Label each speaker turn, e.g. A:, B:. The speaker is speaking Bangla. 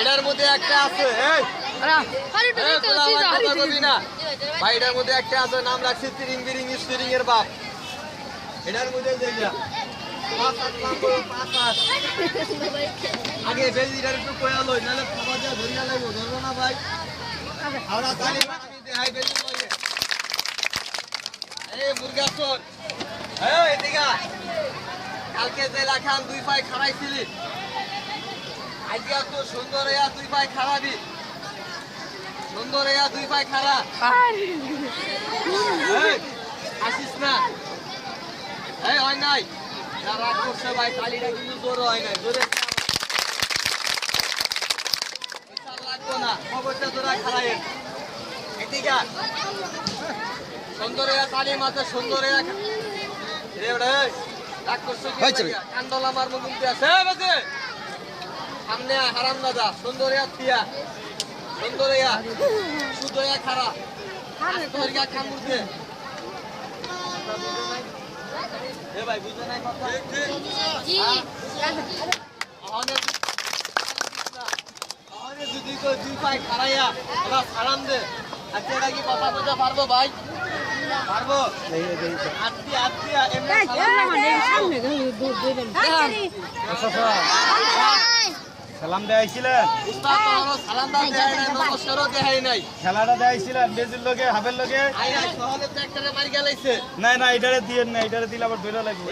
A: এটার মধ্যে একটা আছে ভাই এটার মধ্যে একটা আছে নাম রাখছি তিরিং বিরিং স্টিরিং এর বাপ। এটার মধ্যে। আগে বেজিটার একটু কয়া লই নাহলে খাবার যা ধরিয়া লাগবো ধরবো না ভাই। আমরা তালি আমি এই মুরগা এদিকে কালকে যে লাখান দুই পায়ে খাড়াইছিলি আজকে তো সুন্দর হইয়া দুই পায়ে খাড়াবি সুন্দর হইয়া দুই পায়ে খাড়া আসিস না এই হয় নাই রাগ করছে ভাই কালিটা কিন্তু জোর হয় নাই জোরে বিচার লাগবো না খবরটা তোরা খাড়াই এদিকে আয়। সুন্দর হইয়া কালী মাথা সুন্দর হইয়া রে ওরে রাগ করছে কি?
B: হয়েছে।
A: লাগিয়া? কান্দল আমার মুখে আছে। সামনে হারাম দাদা। সুন্দর থিয়া। সুন্দর হইয়া শুদ্ধ হইয়া খারা আস্ত কামড় দে ভাই বুঝে নাই কথা? দুই দে। আজকে এটা কি কথা বুঝতে পারব ভাই? পারব? আত্মি এমনি সালাম
B: দেয়াইছিলেন
A: উস্তাদ তো আমারও সালাম দাও দেয় নাই নাই।
B: খেলাটা দেয়াইছিলেন বেজির লগে হাফের লগে?
A: আই আই সহলে তো একটা মারি গেলাইছে।
B: না না এটারে দিয়ে না এটারে দিলে আবার ধরে লাগবে।